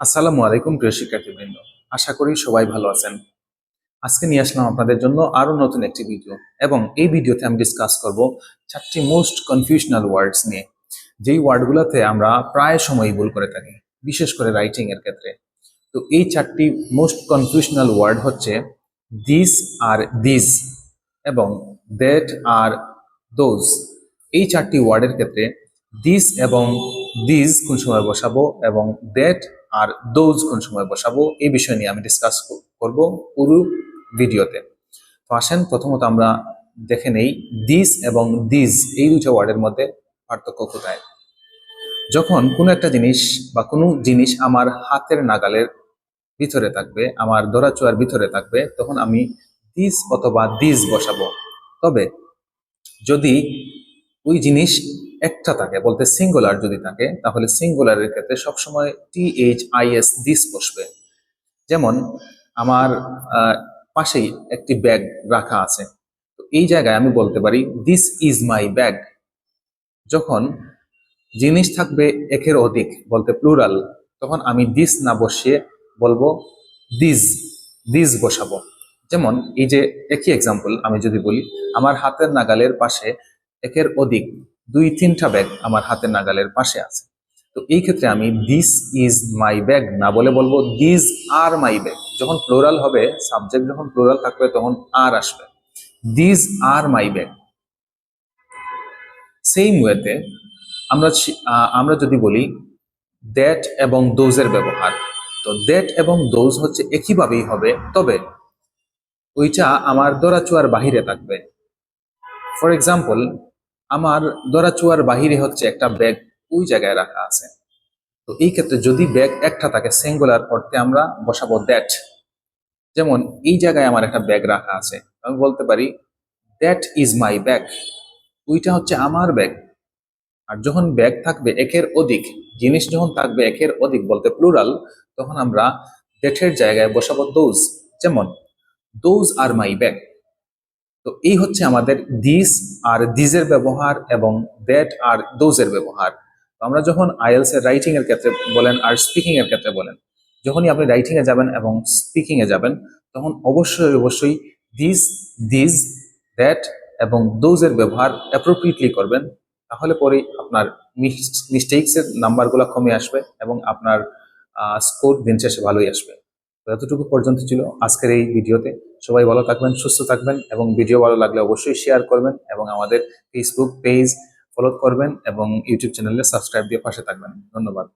আসসালামু আলাইকুম, প্রিয় শিক্ষার্থীবৃন্দ। আশা করি সবাই ভালো আছেন। আজকে নিয়ে আসলাম আপনাদের জন্য আরও নতুন একটি ভিডিও এবং এই ভিডিওতে আমি ডিসকাস করব চারটি মোস্ট কনফিউশনাল ওয়ার্ডস নিয়ে। যেই ওয়ার্ডগুলোতে আমরা প্রায় সময়ই ভুল করে থাকি, বিশেষ করে রাইটিং এর ক্ষেত্রে। তো এই চারটি মোস্ট কনফিউশনাল ওয়ার্ড হচ্ছে দিস আর দিস এবং দ্যাট আর দোজ এই চারটি ওয়ার্ডের ক্ষেত্রে দিস এবং দিস কোন সময় বসাবো এবং দ্যাট আর দোজ কোন সময় বসাবো, এই বিষয় নিয়ে আমি ডিসকাস করব পুরো ভিডিওতে তো আসেন, প্রথমত আমরা দেখে নেই দিস এবং দিস এই দুটো ওয়ার্ডের মধ্যে পার্থক্য কোথায়? যখন কোনো একটা জিনিস বা কোনো জিনিস আমার হাতের নাগালের ভিতরে থাকবে, আমার দোরাচুয়ার ভিতরে থাকবে, তখন আমি দিস অথবা দিস বসাবো। তবে যদি ওই জিনিস একটা থাকে, বলতে সিঙ্গুলার যদি থাকে, তাহলে সিঙ্গুলারের ক্ষেত্রে সবসময় T H I S this বসবে। যেমন আমার পাশেই একটি ব্যাগ রাখা আছে। তো এই জায়গায় আমি বলতে পারি দিস ইজ মাই ব্যাগ যখন জিনিস থাকবে একের অধিক, বলতে প্লুরাল তখন আমি দিস না বসিয়ে বলব দিস দিস বসাবো। যেমন এই যে একই এক্সাম্পল আমি যদি বলি, আমার হাতের নাগালের পাশে একের অধিক দুই তিনটা ব্যাগ আমার হাতের নাগালের পাশে আছে। তো এই ক্ষেত্রে আমি দিস ইজ মাই ব্যাগ না বলে বলব দিস আর মাই ব্যাগ যখন প্লোরাল হবে সাবজেক্ট যখন প্লোরাল থাকবে, তখন আর আসবে। This R my bag same ওয়েতে আমরা আমরা যদি বলি দ্যাট এবং দোজের ব্যবহার, তো দ্যাট এবং দোজ হচ্ছে একইভাবেই হবে, তবে ওইটা আমার দোরাচুয়ার বাহিরে থাকবে। ফর এক্সাম্পল আমার দোরাচুয়ার বাহিরে হচ্ছে একটা ব্যাগ ওই জায়গায় রাখা আছে। তো এই ক্ষেত্রে যদি ব্যাগ একটা থাকে সিঙ্গুলার অর্থে আমরা বসাবো দ্যাট যেমন এই জায়গায় আমার একটা ব্যাগ রাখা আছে। আমি বলতে পারি দ্যাট ইজ মাই ব্যাগ ওইটা হচ্ছে আমার ব্যাগ। আর যখন ব্যাগ থাকবে একের অধিক, জিনিস যখন থাকবে একের অধিক বলতে প্লুরাল তখন আমরা দ্যাটের জায়গায় বসাবো দোজ যেমন দোজ আর মাই ব্যাগ তো এই হচ্ছে আমাদের দিস আর দিজের ব্যবহার এবং দ্যাট আর দোজের ব্যবহার। তো আমরা যখন আইএলস এর রাইটিং এর ক্ষেত্রে বলেন আর স্পিকিং এর ক্ষেত্রে বলেন, যখনই আপনি রাইটিং এ যাবেন এবং স্পিকিং এ যাবেন, তখন অবশ্যই অবশ্যই দিস দিস দ্যাট এবং দোজের ব্যবহার অ্যাপ্রোপ্রিয়েটলি করবেন, তাহলে পরেই আপনার মিস্টেকস এর নাম্বারগুলো কমে আসবে এবং আপনার স্কোর দিন শেষে ভালোই আসবে। এতটুকু পর্যন্ত ছিল আজকের এই ভিডিওতে। সবাই ভালো থাকবেন, সুস্থ থাকবেন এবং ভিডিও ভালো লাগলে অবশ্যই শেয়ার করবেন এবং আমাদের ফেসবুক পেজ ফলো করবেন এবং ইউটিউব চ্যানেলে সাবস্ক্রাইব দিয়ে পাশে থাকবেন। ধন্যবাদ।